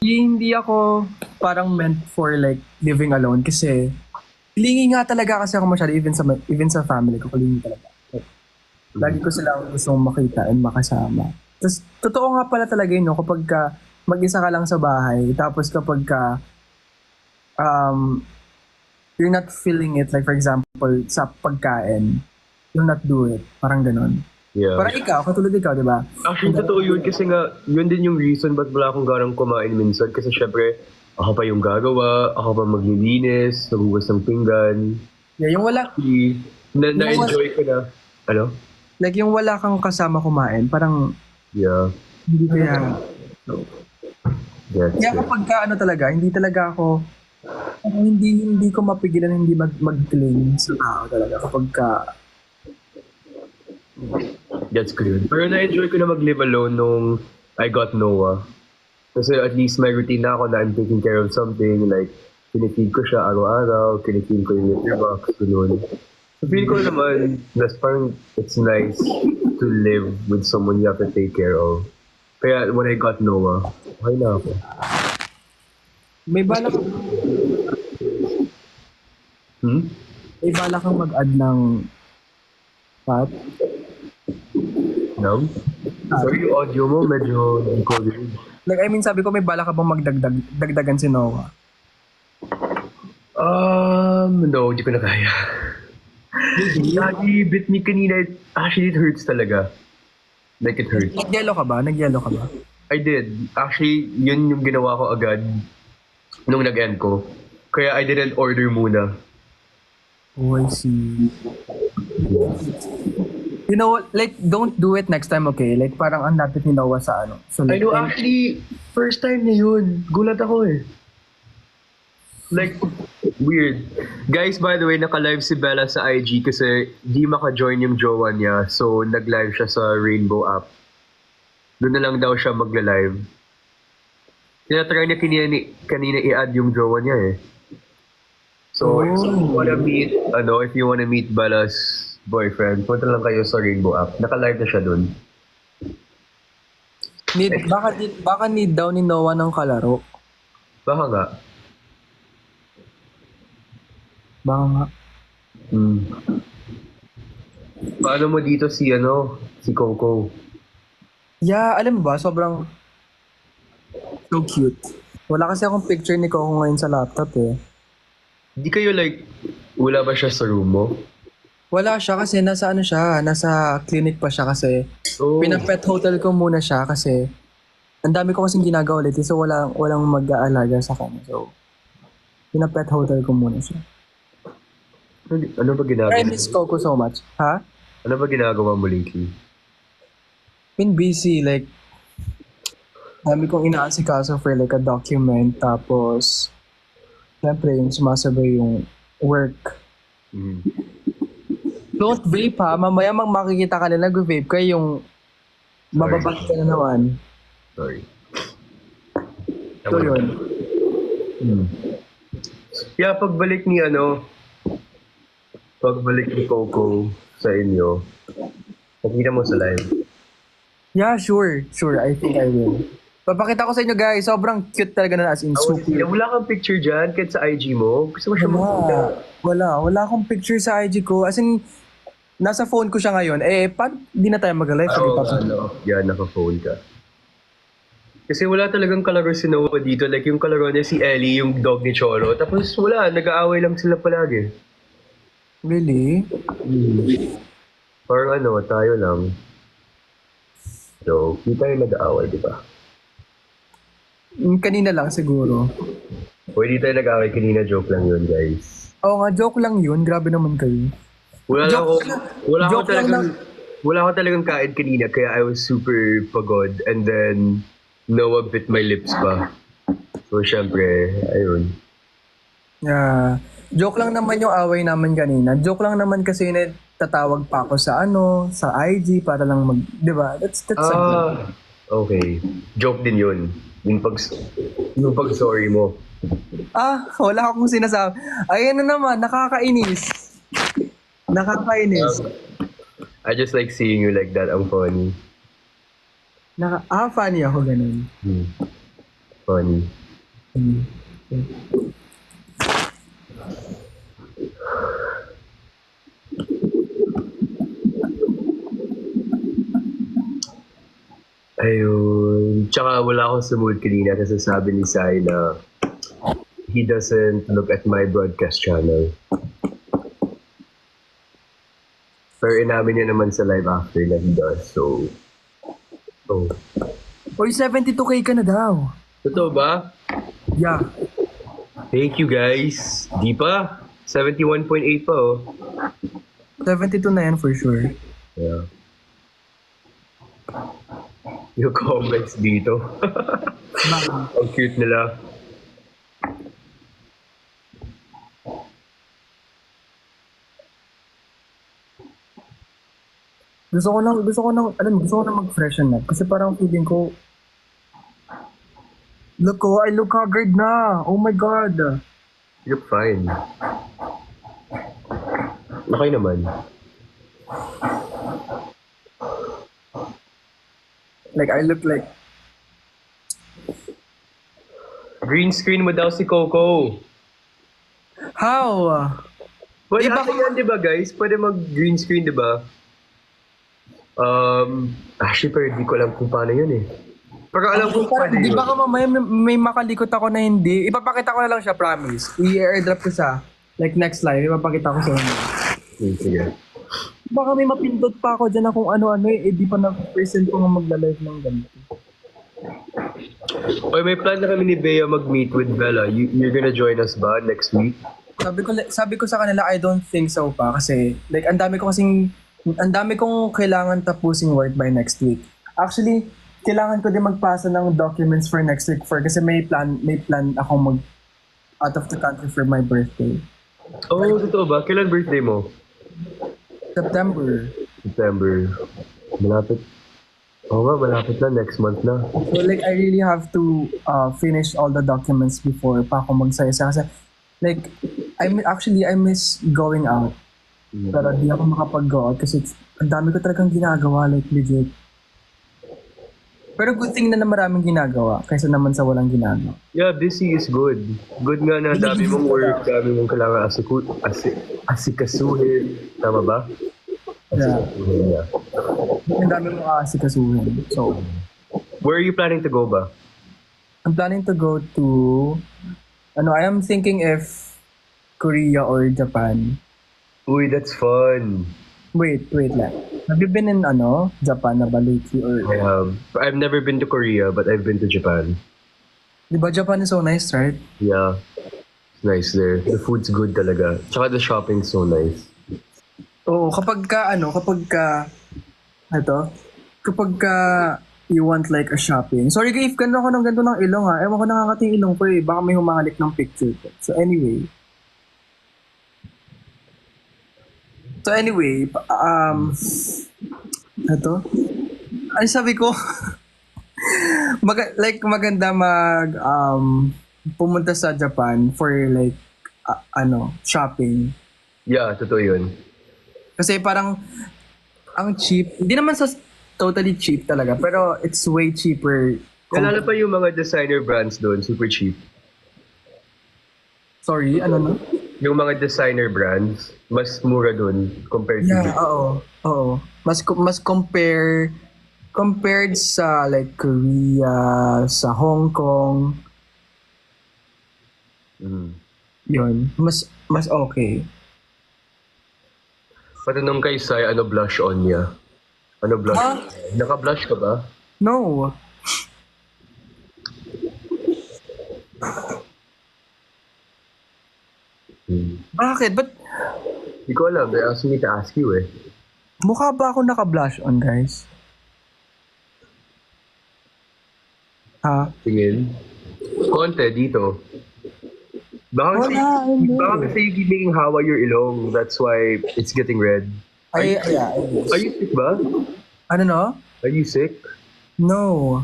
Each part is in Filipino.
hindi ako parang meant for like living alone kasi clingy nga talaga kasi ako masyado even sa even sa family ko clingy talaga. Like, lagi ko silang gustong makita and makasama. Tapos totoo nga pala talaga yun no, kapag ka mag-isa ka lang sa bahay tapos kapag ka um you're not feeling it like for example sa pagkain you'll not do it. Parang ganun. Yeah. Parang ikaw, katulad ikaw, di ba? Actually, totoo yun kasi nga, yun din yung reason ba't wala akong garang kumain minsan. Kasi syempre, ako pa yung gagawa, ako pa maglilinis, naghugas ng pinggan. Yeah, yung wala, Na, na-enjoy ko na. Ano? like yung wala kang kasama kumain, parang Yeah. hindi kaya That's Kaya it. kapag ka, ano talaga, hindi talaga ako, hindi hindi ko mapigilan hindi mag mag-cling sa tao talaga kapag ka, That's clear. Pero na-enjoy ko na mag-live alone nung I got Noah. Kasi at least may routine na ako na I'm taking care of something. Like, kinifeed ko siya araw-araw, kinifeed ko yung litter box, ganun. So feel ko naman, that's parang it's nice to live with someone you have to take care of. Kaya when I got Noah, okay na ako. may bala kang, Hmm? may bala kang mag-add ng fat. No? Sorry, yung audio mo medyo rin. Like, I mean, sabi ko, may bala ka bang magdagdag, dagdagan si Noah? Um, no, hindi ko na kaya. Lagi, bit me kanina, it- actually it hurts talaga. Like it hurts. Nag-yellow ka ba? Nag-yellow ka ba? I did. Actually, yun yung ginawa ko agad nung nag-end ko. Kaya I didn't order muna. Oh, I see. You know, what? like, don't do it next time, okay? Like, parang ang lapit ni Noah sa ano. So, I like, know, actually, first time niya yun. Gulat ako eh. Like, weird. Guys, by the way, naka-live si Bella sa IG kasi di maka-join yung jowa niya. So, nag-live siya sa Rainbow app. Doon na lang daw siya magla-live. Tinatry niya kanina, kanina i-add yung jowa niya eh. So, if you wanna meet, ano, if you wanna meet Bella's boyfriend, punta lang kayo sa Rainbow app. Naka-live na siya doon. need, baka, need, baka need daw ni Noah ng kalaro. Baka nga. Baka nga. Hmm. Paano mo dito si ano, si Coco? Yeah, alam mo ba, sobrang so cute. Wala kasi akong picture ni Coco ngayon sa laptop eh. Di kayo like, wala ba siya sa room mo? Wala siya kasi nasa ano siya, nasa clinic pa siya kasi. Oh, Pinapet hotel ko muna siya kasi ang dami ko kasing ginagawa ulit so walang, walang mag-aalaga sa kanya. So, pinapet hotel ko muna siya. ano, ano ba ginagawa? I miss Coco so much. Ha? Ano ba ginagawa mo lately? Been busy, like, dami kong inaasikaso for like a document, tapos, syempre, yung sumasabay yung work. Hmm. Don't vape ha, mamaya mag makikita ka na nag-vape ka yung mababalik ka na naman. Sorry. So yun. Hmm. Yeah, pagbalik ni ano, pagbalik ni Coco sa inyo, pakita mo sa live. Yeah, sure. Sure, I think I will. Papakita ko sa inyo guys, sobrang cute talaga na as in Oh, super. wala kang picture dyan kahit sa IG mo? Gusto mo siya makita? Wala. Wala. Wala akong picture sa IG ko. As in, nasa phone ko siya ngayon. Eh, paano di na tayo mag-live? Oo, pa ano, yeah, naka-phone ka. Kasi wala talagang kalaro si Noah dito. Like yung kalaro niya si Ellie, yung dog ni Cholo. Tapos wala, nag-aaway lang sila palagi. Really? Parang ano, tayo lang. So, hindi tayo nag-aaway, di ba? Mm, Kanina lang siguro. O hindi tayo nag-aaway kanina, joke lang yun, guys. Oo nga, joke lang yun. Grabe naman kayo. Wala ako, Joke lang- wala ako talagang, wala ako talagang kain kanina, kaya I was super pagod. And then, Noah bit my lips pa. So, syempre, ayun. Yeah. Joke lang naman yung away naman kanina. Joke lang naman kasi na tatawag pa ako sa ano, sa IG para lang mag, 'di ba? That's that's. Ah, okay. Joke din yun. Yung pag, yung pag sorry mo. Ah, wala akong sinasabi. Ayan na naman, nakakainis. Nakakainis. I just like seeing you like that. Ang funny. Naka, ah, funny ako ganun. Hmm. Funny. Mm. Ayun. Tsaka wala akong sa mood kanina kasi sabi ni Sai na he doesn't look at my broadcast channel. Pero inamin niya naman sa live after na he does. So, oh. Oy, 72k ka na daw. Totoo ba? Yeah. Thank you guys. Di pa. 71.8 pa oh. 72 na yan for sure. Yeah. Yung comments dito. Ang cute nila. Gusto ko nang, gusto ko nang, alam gusto ko nang mag-freshen up. Kasi parang feeling ko, look ko, I look haggard na. Oh my God. You look fine. Okay naman. Like, I look like, Green screen mo daw si Coco. how? Pwede Iba ata yan, di ba guys? Pwede mag-green screen, di ba? Um, actually, pero hindi ko alam kung paano yun eh. Pero alam ko paano di yun. ba ka mamaya may, may makalikot ako na hindi? Ipapakita ko na lang siya, promise. I-airdrop ko sa, like next live, ipapakita ko sa inyo. Hmm, Sige. Baka may mapindot pa ako dyan na kung ano-ano eh, eh di pa na-present ko nga magla-live ng ganito. Oy, may plan na kami ni Bea mag-meet with Bella. You, you're gonna join us ba next week? Sabi ko sabi ko sa kanila I don't think so pa kasi like ang dami ko kasing ang dami kong kailangan tapusing work by next week. Actually, kailangan ko din magpasa ng documents for next week for kasi may plan may plan ako mag out of the country for my birthday. Oh, totoo ba? Kailan birthday mo? September. September. Malapit. Oo nga, malapit na. Next month na. So like I really have to uh, finish all the documents before pa ako magsaya kasi like I actually I miss going out. Pero di ako makapag-go out kasi ang dami ko talagang ginagawa, like legit. Pero good thing na na maraming ginagawa kaysa naman sa walang ginagawa. Yeah, busy is good. Good nga na dami mong work, dami mong kailangan asiku, asi, asikasuhin. Tama ba? Yeah. Asikasuhin, yeah. Ang dami mong aasikasuhin. So, Where are you planning to go ba? I'm planning to go to, ano, I am thinking if Korea or Japan. Uy, that's fun. Wait, wait lang. Have you been in, ano, Japan na ba lately? Or, I have. I've never been to Korea, but I've been to Japan. di ba Japan is so nice, right? Yeah. It's nice there. The food's good talaga. Tsaka the shopping's so nice. Oo, kapag ka, ano, kapag ka, ito, kapag ka, you want like a shopping. Sorry if ganda ko ng ganito ng ilong ha. Ewan ko nakakating ilong ko eh. Baka may humahalik ng picture ko. So anyway. So anyway, um, ito. Ano sabi ko? Mag- like maganda mag um pumunta sa Japan for like a- ano shopping Yeah, totoo yun. kasi parang ang cheap, hindi naman sa totally cheap talaga, pero it's way cheaper. Nalala pa yung mga designer brands doon, super cheap. Sorry, ano na? Yung mga designer brands, mas mura doon compared to Yeah, oo. Oo. Mas mas compare compared sa like Korea, sa Hong Kong, Mm. yun, mas mas okay. Patanong kay Sai, ano blush on niya? Ano blush? Ah? Naka-blush ka ba? No. Hmm. Bakit? But Hindi ko alam. They asked me to ask you eh. mukha ba ako naka-blush on, guys? Ha? Tingin. Konti dito. Baka kasi, baka kasi you keep making hawa your ilong. That's why it's getting red. Ay, ay, ay, Are you sick ba? Ano no? Are you sick? No.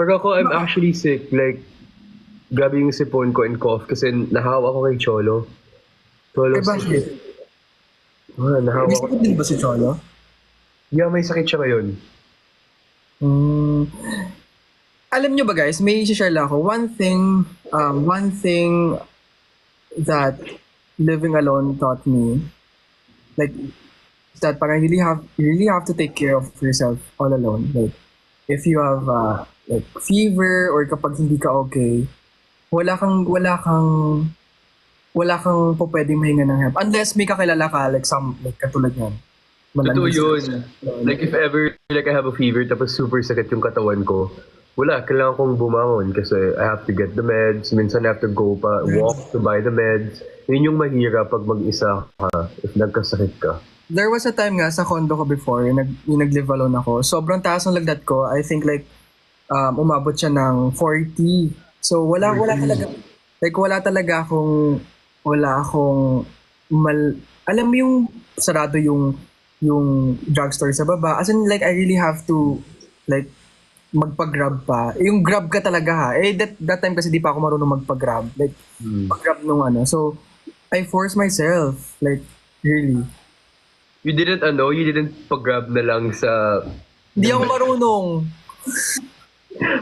Pero ako, I'm actually sick. Like, grabe yung sipon ko and cough kasi nahawa ko kay Cholo. Cholo, Eh, bakit? Ah, nahawa May ko. sakit din ba si Cholo? Yeah, may sakit siya ngayon. Mm. alam nyo ba guys, may share lang ako. One thing, um, one thing that living alone taught me, like, is that parang really have, you really have to take care of yourself all alone. Like, if you have, uh, like, fever or kapag hindi ka okay, wala kang, wala kang, wala kang po pwedeng mahinga ng help. Unless may kakilala ka, like, some, like, katulad yan. Totoo yun. Like if ever, like I have a fever tapos super sakit yung katawan ko, wala, kailangan kong bumangon kasi I have to get the meds. Minsan I have to go pa, walk to buy the meds. Yun yung mahirap pag mag-isa ka if nagkasakit ka. There was a time nga sa condo ko before, yung, nag, yung nag-live alone ako. Sobrang taas ng lagdat ko. I think like, um, umabot siya ng 40. So wala, wala talaga, like wala talaga akong, wala akong mal, alam mo yung sarado yung, yung drugstore sa baba. As in like, I really have to, like, magpa-grab pa. Yung grab ka talaga ha. Eh, that, that time kasi di pa ako marunong magpa-grab. Like, pag-grab nung ano. So, I force myself. Like, really. You didn't, ano, you didn't pag-grab na lang sa... Hindi ako marunong.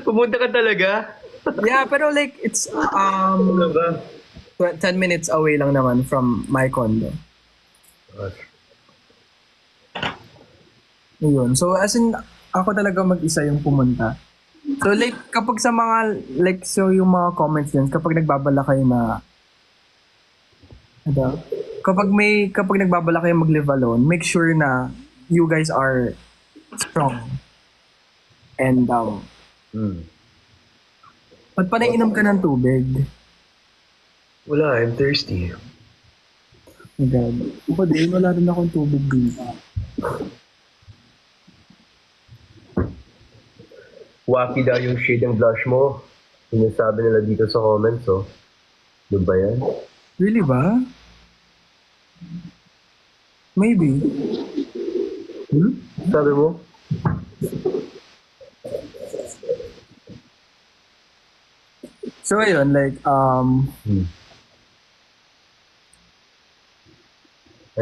Pumunta ka talaga? Yeah, pero like, it's um Ano 10 minutes away lang naman from my condo. Ayun. So, as in, ako talaga mag-isa yung pumunta. So, like, kapag sa mga, like, so yung mga comments din, kapag nagbabala kayo na, ano, kapag may, kapag nagbabala kayo mag-live alone, make sure na you guys are strong. And, um, Hmm. ba't pa ka ng tubig? Wala, I'm thirsty. Oh God. Ako din, wala rin akong tubig dito. Wacky daw yung shade ng blush mo. Sinasabi nila dito sa comments, oh. Ano ba yan? Really ba? Maybe. Hmm? Sabi mo? So ayun, like, um, Hmm.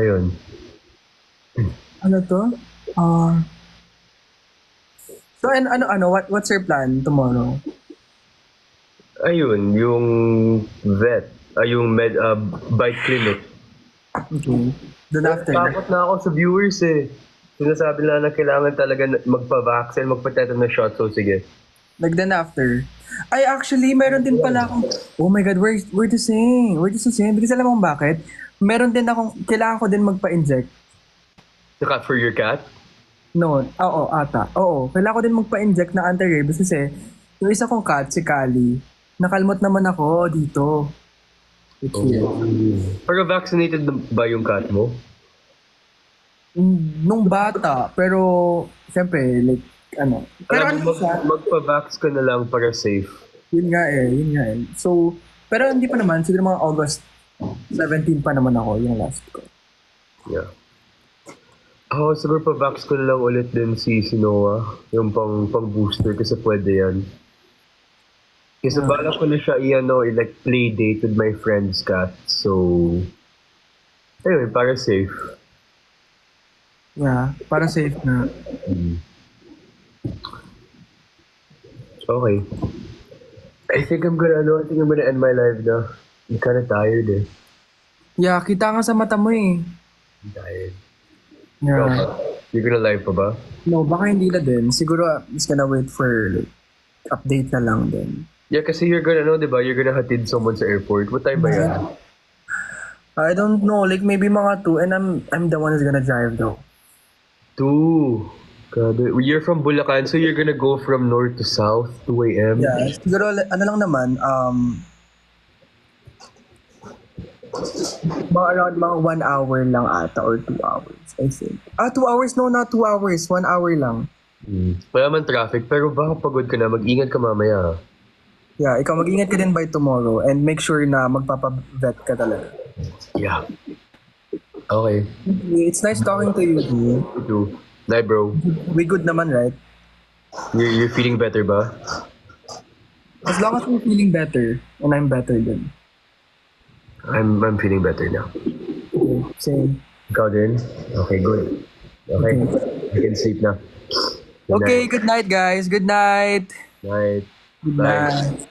Ayun. ano to? Uh, so and ano, ano, what, what's your plan tomorrow? Ayun, yung vet, ay yung med, uh, bike clinic. Okay. Then after, Takot na ako sa viewers eh. Sinasabi nila na kailangan talaga na- magpa-vaccine, magpa-tetanus shot, so sige. Like then after. Ay, actually, meron din pala akong, oh my God, we're, we're the same. We're just the same. Because alam mo bakit? Meron din akong, kailangan ko din magpa-inject. Saka for your cat? No, oo, ata. Oo, kailangan ko din magpa-inject ng anti-rabies kasi yung isa kong cat, si Kali, nakalmot naman ako dito. Which is, Pero vaccinated na ba yung cat mo? nung bata, pero siyempre, like, ano. Pero Alam ano mo, siya, mag, magpa-vax ka na lang para safe. yun nga eh, yun nga eh. So, pero hindi pa naman, siguro mga August 17 pa naman ako, yung last ko. Yeah. Ako, siguro pa-vax ko na lang ulit din si Sinoa, yung pang, pang-booster kasi pwede yan. Kasi Yeah. balak ko na siya i-ano, i-like play date with my friend's cat. So, anyway, para safe. Yeah, para safe na. Okay. I think I'm gonna, ano, I think I'm gonna end my life na. I'm kinda tired eh. Yeah, kita nga sa mata mo eh. I'm tired. Ikaw Yeah. ba? You're gonna live pa ba? No, baka hindi na din. Siguro, just gonna wait for like, update na lang din. Yeah, kasi you're gonna know, di ba? You're gonna hatid someone sa airport. What time ba yan? I don't know, like maybe mga two, and I'm I'm the one who's gonna drive though. Two. Grabe. You're from Bulacan, so you're gonna go from north to south, 2 a.m.? Yeah, siguro ano lang naman, um, mga around mga one hour lang ata or two hours, I think. Ah, two hours? No, not two hours. One hour lang. Mm. Wala man traffic, pero baka pagod ka na, mag-ingat ka mamaya. Yeah, ikaw mag-ingat ka din by tomorrow and make sure na magpapavet ka talaga. Yeah. Okay. It's nice talking to you. dude. You too. Night, bro. We good naman, right? You're, you're feeling better ba? As long as we're feeling better, and I'm better din. I'm, I'm feeling better now. Okay, same. Ikaw din? Okay, good. Okay. I can sleep na. Good Okay, good night guys. Good night. Night. Good night.